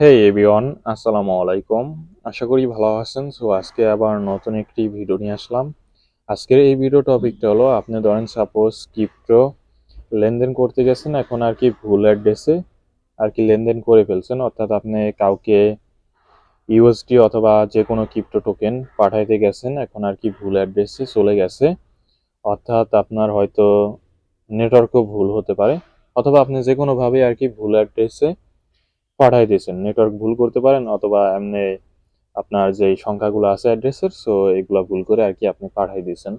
হে everyone আসসালামু আলাইকুম। আশা করি ভালো আছেন। সো আজকে আবার নতুন একটি ভিডিও নিয়ে আসলাম। আজকের এই ভিডিও টপিকটা হলো, আপনি ধরেন সাপোজ ক্রিপ্টো লেনদেন করতে গেছেন, এখন আর কি ভুল অ্যাড্রেসে আর কি লেনদেন করে ফেলছেন। অর্থাৎ আপনি কাউকে ইউএসডি অথবা যে কোনো ক্রিপ্টো টোকেন পাঠাইতে গেছেন, এখন আর কি ভুল অ্যাড্রেসে চলে গেছে। অর্থাৎ আপনার হয়তো নেটওয়ার্কও ভুল হতে পারে। অথবা আপনি যে কোনোভাবে আর কি ভুল অ্যাড্রেসে পাঠাই দিয়েছেন। নেটওয়ার্ক ভুল করতে পারেন অথবা এমনি আপনার যে সংখ্যাগুলো আছে অ্যাড্রেসের সো এগুলো ভুল করে আর কি আপনি পাঠাই দিয়েছেন।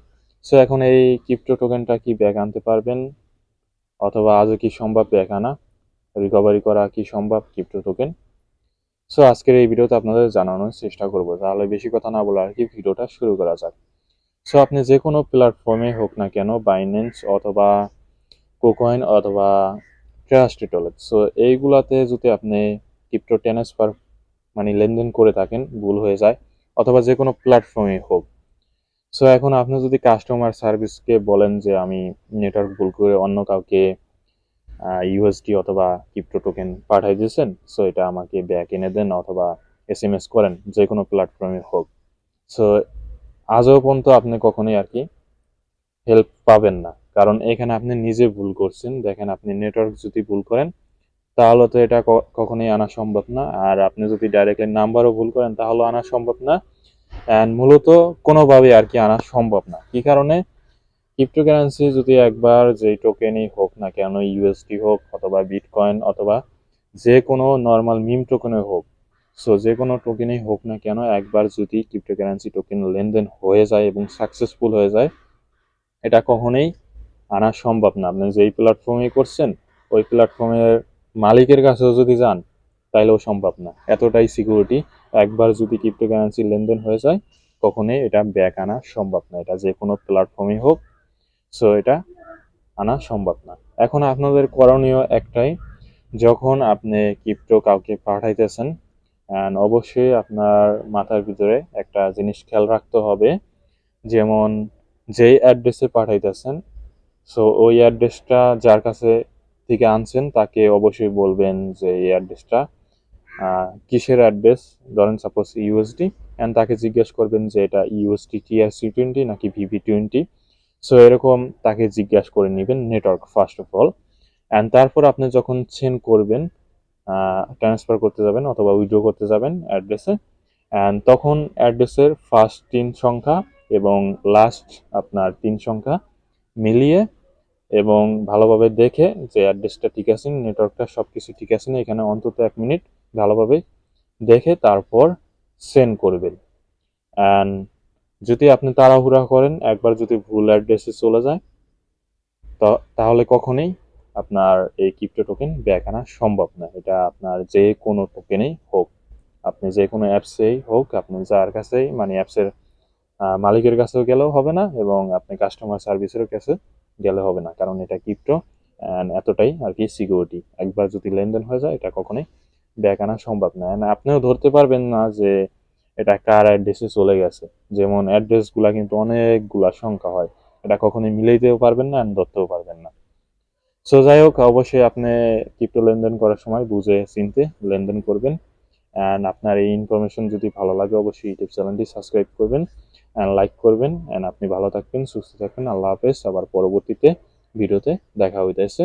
সো এখন এই ক্রিপ্টো টোকেনটা কি ব্যাক আনতে পারবেন? অথবা আজও কি সম্ভব ব্যাক আনা? রিকভারি করা কি সম্ভব ক্রিপ্টো টোকেন সো আজকের এই ভিডিওতে আপনাদের জানানোর চেষ্টা করব। তাহলে বেশি কথা না বলে আর কি ভিডিওটা শুরু করা যাক। সো আপনি যে কোনো প্ল্যাটফর্মে হোক না কেন বাইন্যান্স অথবা কোকয়েন অথবা ট্রাস্টেড ওয়ালেট সো এইগুলাতে যদি আপনি ক্রিপ্টো ট্রান্সফার মানে লেনদেন করে থাকেন, ভুল হয়ে যায়, অথবা যে কোনো প্ল্যাটফর্মে হোক। সো এখন আপনি যদি কাস্টমার সার্ভিসকে বলেন যে, আমি নেটওয়ার্ক ভুল করে অন্য কাউকে ইউএসডি অথবা ক্রিপ্টো টোকেন পাঠাই দিয়েছেন সো এটা আমাকে ব্যাক এনে দেন অথবা এস এম এস করেন, যে কোনো প্ল্যাটফর্মে হোক। সো আজও পর্যন্ত আপনি কখনোই আর কি হেল্প পাবেন না। কারণ এখানে আপনি নিজে ভুল করছেন, দেখেন আপনি নেটওয়ার্ক যদি ভুল করেন, তাহলে তো এটা কখনোই আনা সম্ভব না। আর আপনি যদি ডাইরেক্টলি নাম্বারও ভুল করেন তাহলে আনা সম্ভব না। অ্যান্ড মূলত কোনোভাবেই আর কি আনা সম্ভব না। কি কারণে? ক্রিপ্টোকারেন্সি যদি একবার যে টোকেনই হোক না কেন ইউএসডি হোক অথবা বিটকয়েন অথবা যে কোনো নর্মাল মিম টোকেনে হোক সো যে কোনো টোকেনই হোক না কেন, একবার যদি ক্রিপ্টোকারেন্সি টোকেন লেনদেন হয়ে যায় এবং সাকসেসফুল হয়ে যায়, এটা কখনোই আনা সম্ভব না। আপনি যেই প্ল্যাটফর্মে করছেন, ওই প্ল্যাটফর্মের মালিকের কাছেও যদি যান, তাইলেও সম্ভব না। এতটাই সিকিউরিটি একবার যদি ক্রিপ্টোকারেন্সি লেনদেন হয়ে যায়, কখনোই এটা ব্যাক আনা সম্ভব না। এটা যে কোনো প্ল্যাটফর্মে হোক সো এটা আনা সম্ভব না। এখন আপনাদের করণীয় একটাই, যখন আপনি ক্রিপ্টো কাউকে পাঠাইতেছেন অবশ্যই আপনার মাথার ভিতরে একটা জিনিস খেয়াল রাখতে হবে, যেমন যেই অ্যাড্রেসে পাঠাইতেছেন সো ওই অ্যাড্রেসটা যার কাছে থেকে আনছেন, তাকে অবশ্যই বলবেন যে এই অ্যাড্রেসটা কিসের অ্যাড্রেস ধরেন সাপোজ ইউএসডি অ্যান্ড তাকে জিজ্ঞেস করবেন যে এটা ইউএসডি টিআরসি টোয়েন্টি নাকি ভিভি টোয়েন্টি সো এরকম তাকে জিজ্ঞাসা করে নেবেন network first of all and তারপর আপনি যখন সেন্ড করবেন ট্রান্সফার করতে যাবেন অথবা উইড্রো করতে যাবেন অ্যাড্রেসে অ্যান্ড তখন অ্যাড্রেসের ফার্স্ট তিন সংখ্যা এবং লাস্ট আপনার তিন সংখ্যা মিলিয়ে এবং ভালোভাবে দেখে যে অ্যাড্রেসটা ঠিক আছে, নেটওয়ার্কটা সব কিছু ঠিক আছে না, এখানে অন্তত এক মিনিট ভালোভাবে দেখে তারপর সেন্ড করবেন। অ্যান্ড যদি আপনি তাড়াহুড়া করেন, একবার যদি ভুল অ্যাড্রেসে চলে যায় তাহলে কখনোই আপনার এই ক্রিপ্টো টোকেন ব্যাক আনা সম্ভব না। এটা আপনার যে কোনো টোকেনেই হোক, আপনি যে কোনো অ্যাপসেই হোক, আপনি যার কাছেই মানে অ্যাপসের মালিকের কাছেও গেলেও হবে না এবং আপনি কাস্টমার সার্ভিসেরও কাছে গেলে হবে না। কারণ এটা ক্রিপ্টো অ্যান্ড এতটাই আর কি সিকিউরিটি একবার যদি লেনদেন হয়ে যায়, এটা কখনোই ব্যাক আনা সম্ভব না। অ্যান্ড আপনিও ধরতে পারবেন না যে এটা কার অ্যাড্রেসে চলে গেছে। যেমন অ্যাড্রেসগুলা কিন্তু অনেকগুলা সংখ্যা হয়। এটা কখনোই মিলাইতেও পারবেন না অ্যান্ড ধরতেও পারবেন না। সো যাই হোক, অবশ্যই আপনি ক্রিপ্টো লেনদেন করার সময় বুঝে চিনতে লেনদেন করবেন। অ্যান্ড আপনার এই ইনফরমেশন যদি ভালো লাগে, অবশ্যই ইউটিউব চ্যানেলটি সাবস্ক্রাইব করবেন। লাইক করবেন অ্যান্ড আপনি ভালো থাকবেন, সুস্থ থাকবেন, আল্লাহ হাফেজ, আবার পরবর্তীতে, ভিডিওতে দেখা হইতেছে।